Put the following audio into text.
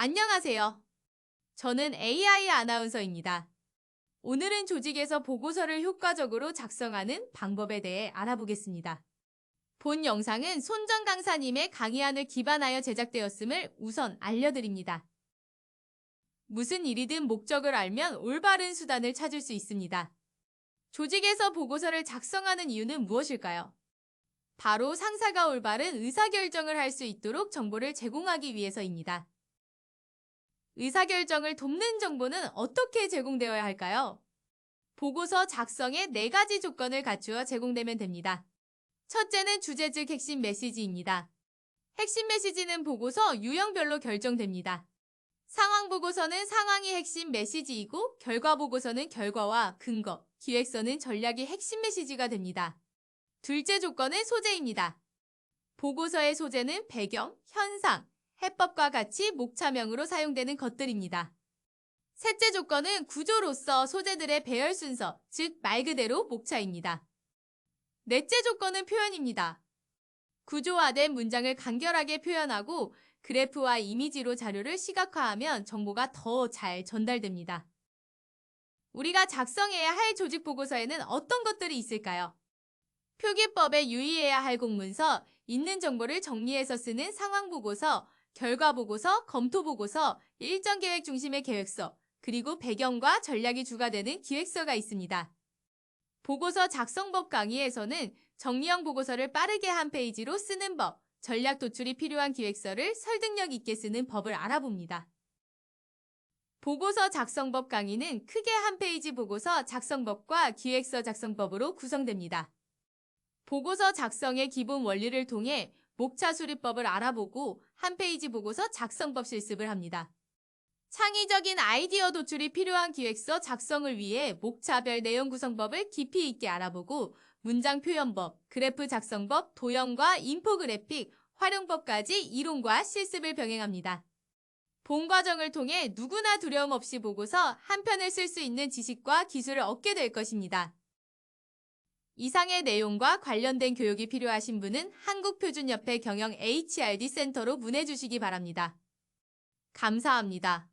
안녕하세요. 저는 AI 아나운서입니다. 오늘은 조직에서 보고서를 효과적으로 작성하는 방법에 대해 알아보겠습니다. 본 영상은 손정 강사님의 강의안을 기반하여 제작되었음을 우선 알려드립니다. 무슨 일이든 목적을 알면 올바른 수단을 찾을 수 있습니다. 조직에서 보고서를 작성하는 이유는 무엇일까요? 바로 상사가 올바른 의사결정을 할 수 있도록 정보를 제공하기 위해서입니다. 의사결정을 돕는 정보는 어떻게 제공되어야 할까요? 보고서 작성에 네 가지 조건을 갖추어 제공되면 됩니다. 첫째는 주제 즉 핵심 메시지입니다. 핵심 메시지는 보고서 유형별로 결정됩니다. 상황 보고서는 상황이 핵심 메시지이고 결과 보고서는 결과와 근거, 기획서는 전략이 핵심 메시지가 됩니다. 둘째 조건은 소재입니다. 보고서의 소재는 배경, 현상, 해법과 같이 목차명으로 사용되는 것들입니다. 셋째 조건은 구조로서 소재들의 배열 순서, 즉 말 그대로 목차입니다. 넷째 조건은 표현입니다. 구조화된 문장을 간결하게 표현하고 그래프와 이미지로 자료를 시각화하면 정보가 더 잘 전달됩니다. 우리가 작성해야 할 조직 보고서에는 어떤 것들이 있을까요? 표기법에 유의해야 할 공문서, 있는 정보를 정리해서 쓰는 상황 보고서, 결과 보고서, 검토 보고서, 일정 계획 중심의 계획서, 그리고 배경과 전략이 주가 되는 기획서가 있습니다. 보고서 작성법 강의에서는 정리형 보고서를 빠르게 한 페이지로 쓰는 법, 전략 도출이 필요한 기획서를 설득력 있게 쓰는 법을 알아봅니다. 보고서 작성법 강의는 크게 한 페이지 보고서 작성법과 기획서 작성법으로 구성됩니다. 보고서 작성의 기본 원리를 통해 목차 수립법을 알아보고 한 페이지 보고서 작성법 실습을 합니다. 창의적인 아이디어 도출이 필요한 기획서 작성을 위해 목차별 내용 구성법을 깊이 있게 알아보고 문장 표현법, 그래프 작성법, 도형과 인포그래픽, 활용법까지 이론과 실습을 병행합니다. 본 과정을 통해 누구나 두려움 없이 보고서 한 편을 쓸 수 있는 지식과 기술을 얻게 될 것입니다. 이상의 내용과 관련된 교육이 필요하신 분은 한국표준협회 경영 HRD 센터로 문해 주시기 바랍니다. 감사합니다.